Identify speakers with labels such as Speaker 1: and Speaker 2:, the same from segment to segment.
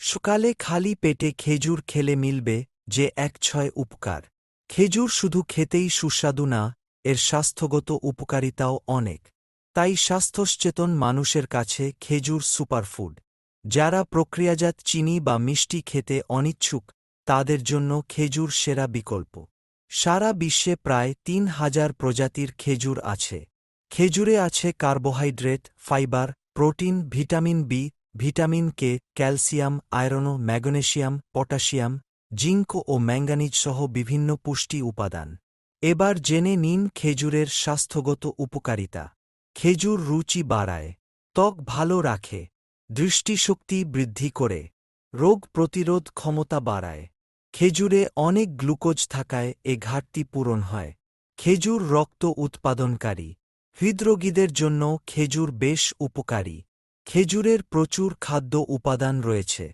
Speaker 1: সকালে খালি পেটে খেজুর খেলে মিলবে যে এক ছয় উপকার। খেজুর শুধু খেতেই সুস্বাদু না, এর স্বাস্থ্যগত উপকারিতাও অনেক। তাই স্বাস্থ্যসচেতন মানুষের কাছে খেজুর সুপারফুড। যারা প্রক্রিয়াজাত চিনি বা মিষ্টি খেতে অনিচ্ছুক, তাদের জন্য খেজুর সেরা বিকল্প। সারা বিশ্বে প্রায় তিন হাজার প্রজাতির খেজুর আছে। খেজুরে আছে carbohydrate, fibre, protein, vitamin B vitamin K, calcium, iron ও ম্যাগনেসিয়াম, পটাশিয়াম, জিঙ্ক ও ম্যাঙ্গানিজ সহ বিভিন্ন পুষ্টি উপাদান। এবার জেনে নিন খেজুরের স্বাস্থ্যগত উপকারিতা। খেজুর রুচি বাড়ায়, ত্বক ভালো রাখে, দৃষ্টিশক্তি বৃদ্ধি করে, রোগ প্রতিরোধ ক্ষমতা বাড়ায়। খেজুরে অনেক গ্লুকোজ থাকায় এ ঘাটতি পূরণ হয়। খেজুর রক্ত উৎপাদনকারী, হৃদরোগীদের জন্য খেজুর বেশ উপকারী। খেজুরের প্রচুর খাদ্য উপাদান রয়েছে।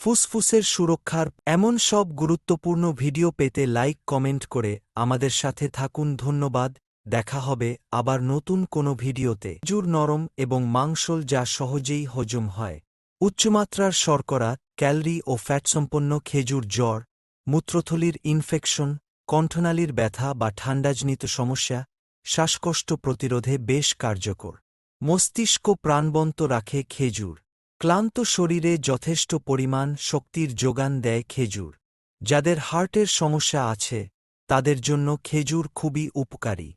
Speaker 1: ফুসফুসের সুরক্ষার এমন সব গুরুত্বপূর্ণ ভিডিও পেতে লাইক, কমেন্ট করে আমাদের সাথে থাকুন। ধন্যবাদ, দেখা হবে আবার নতুন কোনো ভিডিওতে। খেজুর নরম এবং মাংসল যা সহজেই হজম হয়। উচ্চমাত্রার শর্করা, ক্যালরি ও ফ্যাটসম্পন্ন খেজুর জ্বর, মূত্রথলির ইনফেকশন, কণ্ঠনালীর ব্যথা বা ঠান্ডাজনিত সমস্যা, শ্বাসকষ্ট প্রতিরোধে বেশ কার্যকর। মস্তিষ্ক প্রাণবন্ত রাখে খেজুর। ক্লান্ত শরীরে যথেষ্ট পরিমাণ শক্তির যোগান দেয় খেজুর। যাদের হার্টের সমস্যা আছে, তাদের জন্য খেজুর খুবই উপকারী।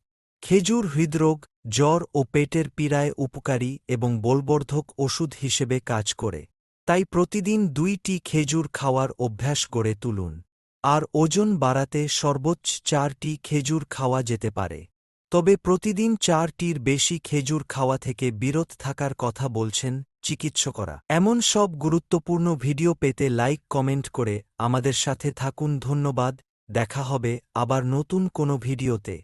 Speaker 1: খেজুর হৃদরোগ, জ্বর ও পেটের পীড়ায় উপকারী এবং বলবর্ধক ওষুধ হিসেবে কাজ করে। তাই প্রতিদিন দুইটি খেজুর খাওয়ার অভ্যাস গড়ে তুলুন। আর ওজন বাড়াতে সর্বোচ্চ চারটি খেজুর খাওয়া যেতে পারে। তবে প্রতিদিন চারটির বেশি খেজুর খাওয়া থেকে বিরত থাকার কথা বলছেন চিকিৎসকরা। এমন সব গুরুত্বপূর্ণ ভিডিও পেতে লাইক, কমেন্ট করে আমাদের সাথে থাকুন। ধন্যবাদ। দেখা হবে আবার নতুন কোনো ভিডিওতে।